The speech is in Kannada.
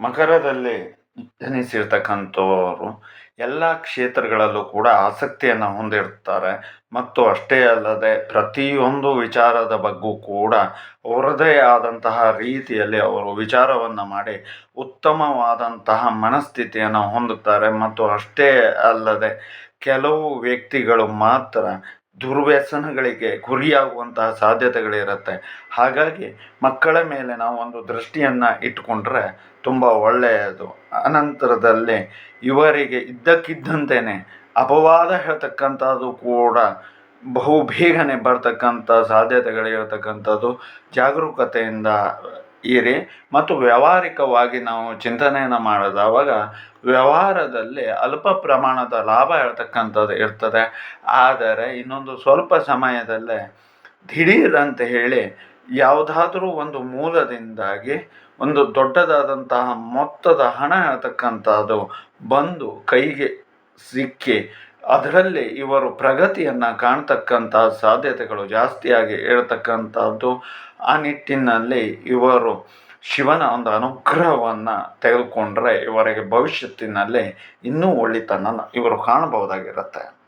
ಮಕರದಲ್ಲಿ ಜನಿಸಿರ್ತಕ್ಕಂಥವರು ಎಲ್ಲ ಕ್ಷೇತ್ರಗಳಲ್ಲೂ ಕೂಡ ಆಸಕ್ತಿಯನ್ನು ಹೊಂದಿರ್ತಾರೆ. ಮತ್ತು ಅಷ್ಟೇ ಅಲ್ಲದೆ ಪ್ರತಿಯೊಂದು ವಿಚಾರದ ಬಗ್ಗೂ ಕೂಡ ಅವರದೇ ಆದಂತಹ ರೀತಿಯಲ್ಲಿ ಅವರು ವಿಚಾರವನ್ನು ಮಾಡಿ ಉತ್ತಮವಾದಂತಹ ಮನಸ್ಥಿತಿಯನ್ನು ಹೊಂದುತ್ತಾರೆ. ಮತ್ತು ಅಷ್ಟೇ ಅಲ್ಲದೆ ಕೆಲವು ವ್ಯಕ್ತಿಗಳು ಮಾತ್ರ ದುರ್ವ್ಯಸನಗಳಿಗೆ ಗುರಿಯಾಗುವಂತಹ ಸಾಧ್ಯತೆಗಳಿರುತ್ತೆ. ಹಾಗಾಗಿ ಮಕ್ಕಳ ಮೇಲೆ ನಾವು ಒಂದು ದೃಷ್ಟಿಯನ್ನು ಇಟ್ಟುಕೊಂಡ್ರೆ ತುಂಬ ಒಳ್ಳೆಯದು. ಅನಂತರದಲ್ಲಿ ಇವರಿಗೆ ಇದ್ದಕ್ಕಿದ್ದಂತೆಯೇ ಅಪವಾದ ಹೇಳ್ತಕ್ಕಂಥದ್ದು ಕೂಡ ಬಹು ಬೇಗನೆ ಬರ್ತಕ್ಕಂಥ ಸಾಧ್ಯತೆಗಳಿರತಕ್ಕಂಥದ್ದು ಜಾಗರೂಕತೆಯಿಂದ ಇರಿ ಮತ್ತು ವ್ಯಾವಹಾರಿಕವಾಗಿ ನಾವು ಚಿಂತನೆಯನ್ನು ಮಾಡಿದವಾಗ ವ್ಯವಹಾರದಲ್ಲಿ ಅಲ್ಪ ಪ್ರಮಾಣದ ಲಾಭ ಹೇಳ್ತಕ್ಕಂಥದ್ದು ಇರ್ತದೆ. ಆದರೆ ಇನ್ನೊಂದು ಸ್ವಲ್ಪ ಸಮಯದಲ್ಲೇ ದಿಢೀರ್ ಅಂತ ಹೇಳಿ ಯಾವುದಾದ್ರೂ ಒಂದು ಮೂಲದಿಂದಾಗಿ ಒಂದು ದೊಡ್ಡದಾದಂತಹ ಮೊತ್ತದ ಹಣ ಹೇಳ್ತಕ್ಕಂಥದ್ದು ಬಂದು ಕೈಗೆ ಸಿಕ್ಕಿ ಅದರಲ್ಲಿ ಇವರು ಪ್ರಗತಿಯನ್ನು ಕಾಣ್ತಕ್ಕಂಥ ಸಾಧ್ಯತೆಗಳು ಜಾಸ್ತಿಯಾಗಿ ಹೇಳ್ತಕ್ಕಂಥದ್ದು. ಆ ನಿಟ್ಟಿನಲ್ಲಿ ಇವರು ಶಿವನ ಒಂದು ಅನುಗ್ರಹವನ್ನು ತೆಗೆದುಕೊಂಡ್ರೆ ಇವರಿಗೆ ಭವಿಷ್ಯತ್ತಿನಲ್ಲಿ ಇನ್ನೂ ಒಳ್ಳೆತನ ಇವರು ಕಾಣಬಹುದಾಗಿರುತ್ತೆ.